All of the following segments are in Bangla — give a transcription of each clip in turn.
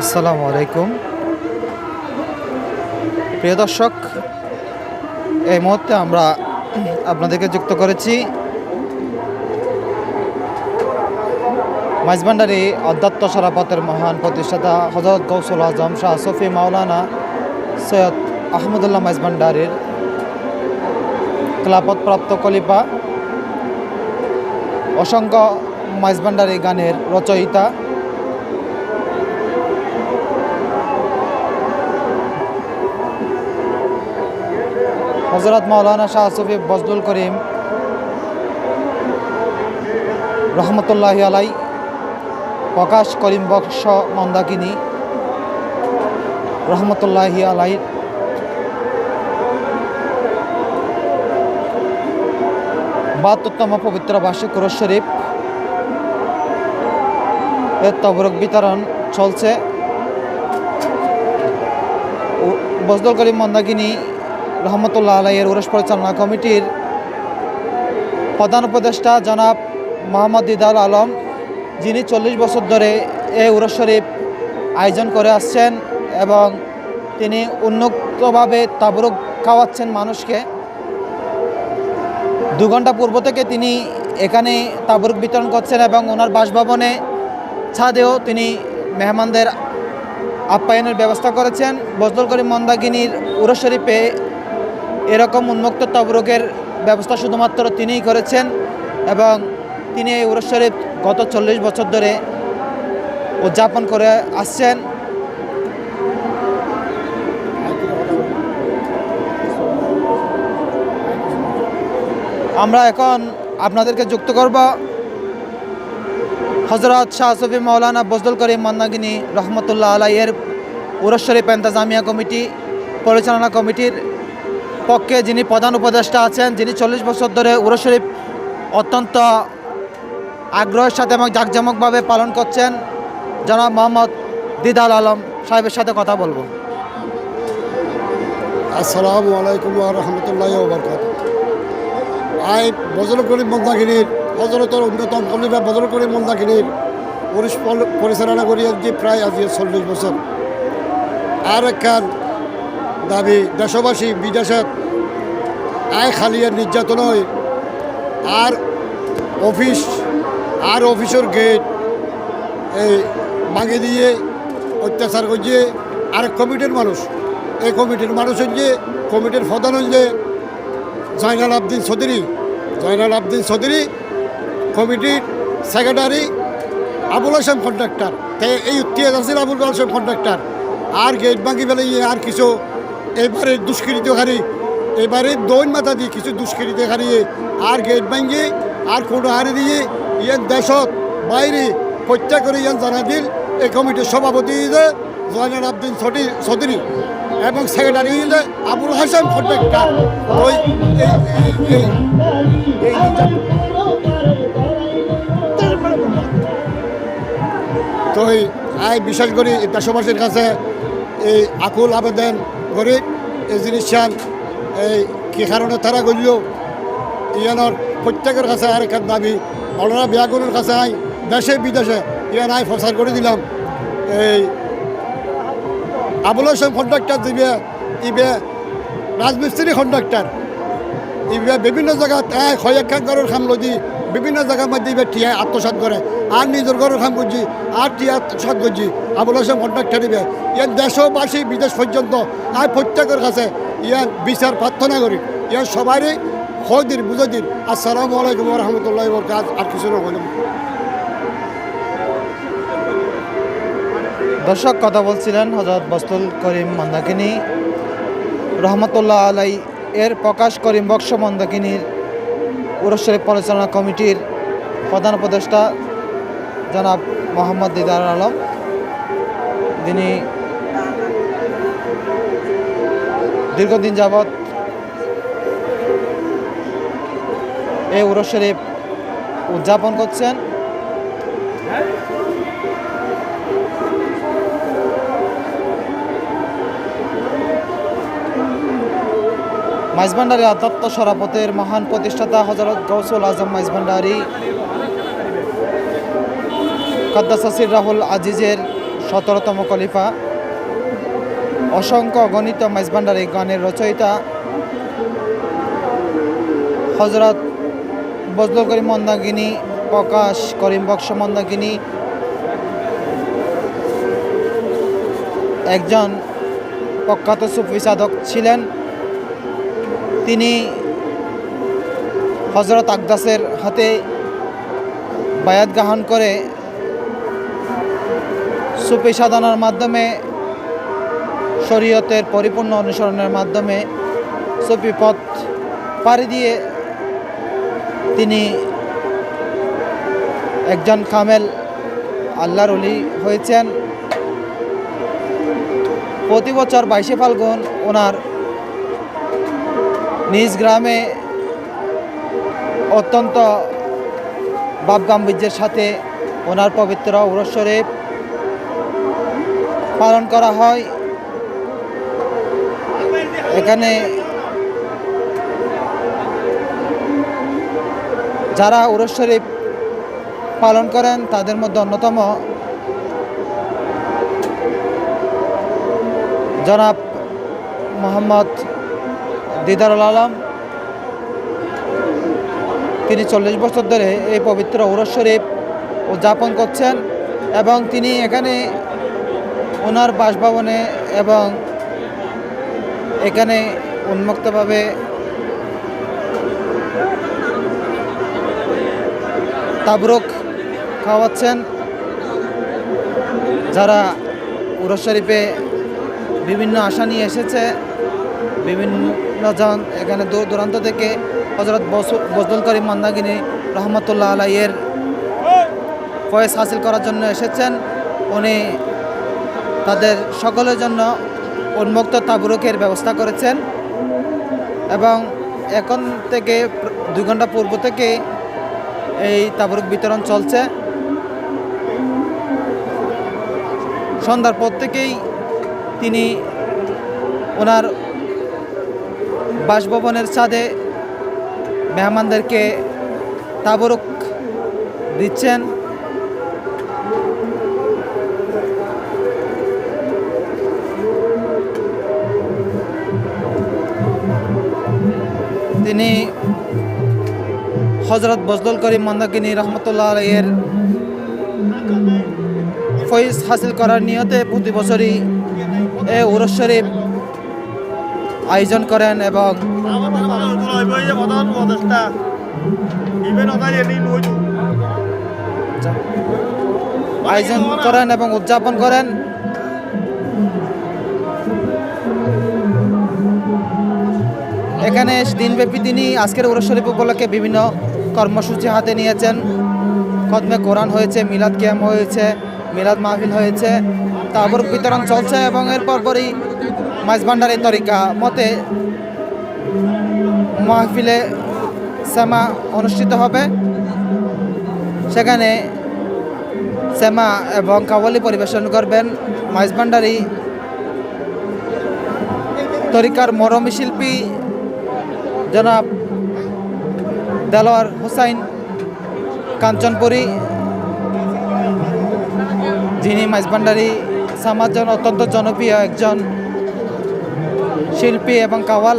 আসসালামু আলাইকুম। প্রিয় দর্শক, এই মুহূর্তে আমরা আপনাদেরকে যুক্ত করেছি মাইজবান্ডারি অধ্যাত্ম সরাপতের মহান প্রতিষ্ঠাতা হজরত গৌসুল আজম শাহ সফি মাওলানা সৈয়দ আহমদুল্লাহ মাইজবান্ডারির খেলাপতপ্রাপ্ত কলিপা অসংখ্য মাইজবান্ডারি গানের রচয়িতা হজরত মৌলানা শাহ সফি বজলুল করিম রহমতুল্লাহ আলাই, প্রকাশ করিম বক্স মন্দাকিনী রহমতুল্লাহ আলাই, বাহাত্তরতম পবিত্র বার্ষিক কুরস শরীফ এর তবরক বিতরণ চলছে। বজদুল করিম মন্দাকিনী রহমতুল্লাহ আলাইয়ের উরস পরিচালনা কমিটির প্রধান উপদেষ্টা জনাব মোহাম্মদ দিদার আলম, যিনি চল্লিশ বছর ধরে এই উরস শরীফ আয়োজন করে আসছেন এবং তিনি উন্মুক্তভাবে তাবরুক খাওয়াচ্ছেন মানুষকে। দু ঘণ্টা পূর্ব থেকে তিনি এখানে তাবরুক বিতরণ করছেন এবং ওনার বাসভবনে ছাদেও তিনি মেহমানদের আপ্যায়নের ব্যবস্থা করেছেন। বজদুল করিম মন্দাগিনীর উরস শরীফে এরকম উন্মুক্ত তবরকের ব্যবস্থা শুধুমাত্র তিনিই করেছেন এবং তিনি এই উরস শরীফ গত চল্লিশ বছর ধরে উদযাপন করে আসছেন। আমরা এখন আপনাদেরকে যুক্ত করব হজরত শাহ সফি মৌলানা বজদুল করিম মন্দাগিনী রহমতুল্লাহ আলাইয়ের উরস শরীফ এন্তাজামিয়া কমিটি, পরিচালনা কমিটির পক্ষে যিনি প্রধান উপদেষ্টা আছেন, যিনি চল্লিশ বছর ধরে উরস শরীফ অত্যন্ত আগ্রহের সাথে এবং জাঁকজমকভাবে পালন করছেন, জনাব মোহাম্মদ দিদাল আলম সাহেবের সাথে কথা বলব। আসসালামু আলাইকুম রহমতুল্লাহ বরকাত আই বজল করিম মন্দাগিনীর হজরতর অন্যতম কলিবা বজল করিম মন্দাগিনীর পরিচালনা করি আজকে প্রায় আজকে চল্লিশ বছর। আর একখান দাবি, দেশবাসী, বিদেশত আয় খালিয়ার নির্যাতন হয়। আর অফিস, আর অফিসের গেট এই ভাঙে দিয়ে অত্যাচার করছে আর কমিটির মানুষ। এই কমিটির মানুষ হচ্ছে কমিটির প্রধান হচ্ছে জয়নাল আবদিন চৌধুরী। জয়নাল আবদিন চৌধুরী কমিটির সেক্রেটারি আবুল হাসেম কন্ট্রাক্টর তাই এই উত্তিয়াজ আছিল আবুল হাসেম কন্ট্রাক্টর আর গেট ভাঙি ফেলে আর কিছু এবারে দুষ্কৃতকারী এবারে দৈন মাথা দিয়ে কিছু দুষ্কৃতকারী আর গেট ভাঙিয়ে আর কোনো হারে দিয়ে ইয়ান দেশত বাইরে প্রত্যেক করে ইয়ান জানা দিল এই কমিটির সভাপতি জয়নাল আবদিন চৌধুরী চৌধুরী এবং সেক্রেটারি আবুল হাসান কন্ট্রাক্টর ওই। তো আই বিশেষ করে দেশবাসীর কাছে এই আকুল আবেদন করি এই জিনিসখান এই কি কারণে তারা করল ইয়ানোর প্রত্যেকের কাছে আর এক দাবি অলরা বিয়াগুনের কাছে আই, দেশে বিদেশে ইয়ান আই প্রচার করে দিলাম। এই আবুল হোসেন কন্ট্রাক্টর দিবে ইবে রাজমিস্ত্রি কন্ট্রাক্টর ইবে বিভিন্ন জায়গাত এক কয়েকখান ঘরের খাম লদি বিভিন্ন জায়গার মধ্যে ইবে টিয়া আত্মসাত করে আর নিজের ঘরের খাম করছি আর টিয়া আত্মসাত করছি আবুল হোসেন কন্ট্রাক্টর দিবে ইয়ান দেশবাসী বিদেশ পর্যন্ত আর প্রত্যেকের কাছে ইয়ান বিচার প্রার্থনা করি। ইয়ান সবারই খদির বুঝদিন আসসালামু আলাইকুম রহমতুল্লাহ বরকাত আর কিছু না দর্শক, কথা বলছিলেন হজরত বস্তুল করিম মন্দাকিনী। রহমতুল্লাহ আলাই এর প্রকাশ করিম বক্স মন্দাকিনীর উরস শরীফ পরিচালনা কমিটির প্রধান উপদেষ্টা জনাব মোহাম্মদ দিদার আলম। যিনি দীর্ঘদিন যাবৎ এই উরস শরীফ উদযাপন করছেন। মাইজভান্ডারি আধ্যাত্ম সরাপতের মহান প্রতিষ্ঠাতা হজরত গৌসুল আজম মাইজভান্ডারি কদ্দাসাসির রাহুল আজিজের সতেরোতম খলিফা। অসংখ্য গণিত মাইজভান্ডার এই গানের রচয়িতা হজরত বজলুল করিম মন্দাগিনী প্রকাশ করিম বক্স মন্দাগিনী একজন প্রখ্যাত সুফি সাধক ছিলেন। তিনি হজরত আকদাসের হাতে বায়াত গ্রহণ করে সুফি সাধনার মাধ্যমে শরীয়তের পরিপূর্ণ অনুসরণের মাধ্যমে সুফি পথ পাড়ি দিয়ে তিনি একজন কামেল আল্লাহর অলি হয়েছেন। প্রতি বছর বাইশে ফাল্গুন ওনার নিজ গ্রামে অত্যন্ত গাম্ভীর্যের সাথে ওনার পবিত্র উরস শরীফ পালন করা হয়। এখানে যারা উরস শরীফ পালন করেন, তাদের মধ্যে অন্যতম জনাব মোহাম্মদ দিদারুল আলম। তিনি চল্লিশ বছর ধরে এই পবিত্র উরস শরীফ উদযাপন করছেন এবং তিনি এখানে ওনার বাসভবনে এবং এখানে উন্মুক্তভাবে তাবরুক খাওয়াচ্ছেন, যারা উরস শরীফে বিভিন্ন আশা নিয়ে এসেছে, বিভিন্ন জন এখানে দূর দূরান্ত থেকে হজরত বজলুল করিম মন্দাগিনী রহমতুল্লাহ আলাইয়ের ফয়েস হাসিল করার জন্য এসেছেন। উনি তাদের সকলের জন্য উন্মুক্ত তাবুরুকের ব্যবস্থা করেছেন এবং এখন থেকে দুই ঘণ্টা পূর্ব থেকে এই তাবরুক বিতরণ চলছে। সন্ধ্যার পর থেকেই তিনি ওনার বাসভবনের ছাদে মেহমানদেরকে তাবরুক দিচ্ছেন। হজরত বজলুল করিম মন্দাকিনী রহমতুল্লাহ আলাইয়ের ফয়েজ হাসিল করার নিয়তে প্রতি বছরই এ উরস শরীফ আয়োজন করেন এবং আয়োজন করেন এবং উদযাপন করেন। এখানে দিনব্যাপী তিনি আজকের উরস শরীফ উপলক্ষে বিভিন্ন কর্মসূচি হাতে নিয়েছেন। কদমে কোরআন হয়েছে, মিলাদ ক্যাম হয়েছে, মিলাদ মাহফিল হয়েছে। তারপর বিতরণ চলছে এবং এরপর পরই মাছ ভান্ডারি তরিকা মতে মাহফিলে শ্যামা অনুষ্ঠিত হবে। সেখানে শ্যামা এবং কাওয়ালি পরিবেশন করবেন। মাইজ ভান্ডারি তরিকার মরমী শিল্পী জনাব দেলোয়ার হুসাইন কাঞ্চনপুরী যিনি মাইজভান্ডারি সমাজ অত্যন্ত জনপ্রিয় একজন শিল্পী এবং কাওয়াল।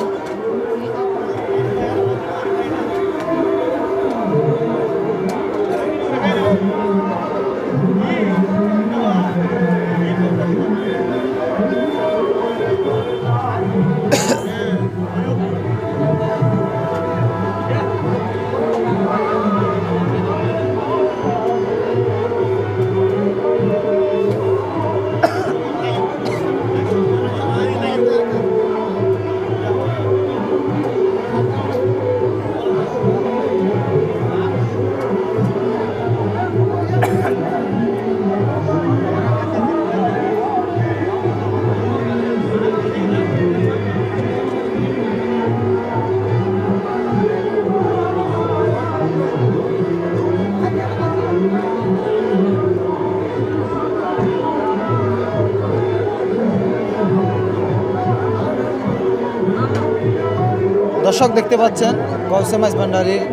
দর্শক দেখতে পাচ্ছেন গৌসে মাইজ ভান্ডারির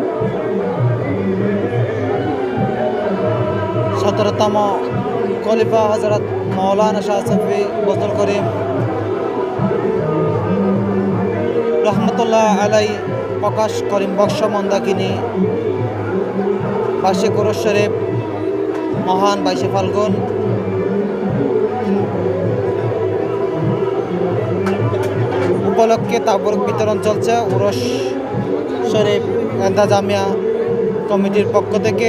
সতেরোতম খলিফা হজরত মৌলানা শাহ সফি বদল করিম রহমতুল্লাহ আলাই প্রকাশ করিম বক্স মন্দাকিনী বাইশে কুরশ শরীফ, মহান বাইশে ফাল্গুন। উপলক্ষে তাবরক বিতরণ চলছে। উরস শরীফ এন্দা জামিয়া কমিটির পক্ষ থেকে